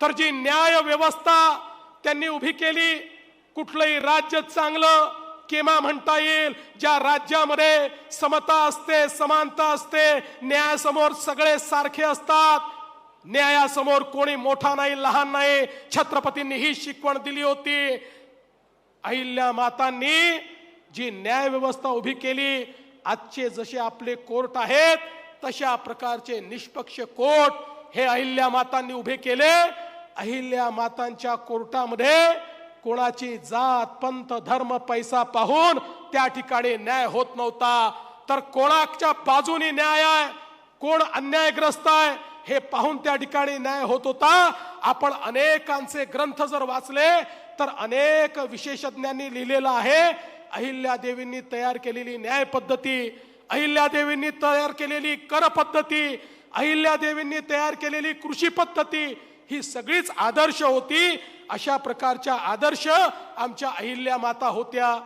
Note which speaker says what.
Speaker 1: तर जी न्याय व्यवस्था त्यांनी उभी केली कुठलंही राज्य चांगलं केमा म्हणता येईल ज्या राज्यामध्ये समता असते समानता असते न्यायासमोर सगळे सारखे असतात न्यायासमोर कोणी मोठा नाही लहान नाही छत्रपतींनी ही शिकवण दिली होती. अहिल्या मातांनी जी न्याय व्यवस्था उभी केली आजचे जसे आपले कोर्ट आहेत तशा प्रकारचे निष्पक्ष कोर्ट हे अहिल्या मातांनी उभे केले. अहिल्या मातांच्या कोर्टामध्ये कोणाची जात पंथ धर्म पैसा पाहून त्या ठिकाणी न्याय होत नव्हता. तर कोणाच्या बाजूनी न्याय आहे? कोण अन्यायग्रस्त आहे? हे पाहून त्या ठिकाणी न्याय होत होता. आपण अनेकांचे ग्रंथ जर वाचले तर अनेक विशेषज्ञांनी लिहिलेलं आहे अहिल्या देवींनी तयार केलेली न्याय पद्धती अहिल्या देवींनी तयार केलेली कर पद्धती अहिल्या देवींनी तयार केलेली कृषी पद्धती ही सगळीच आदर्श होती. अशा प्रकारच्या आदर्श आमच्या अहिल्या माता होत्या.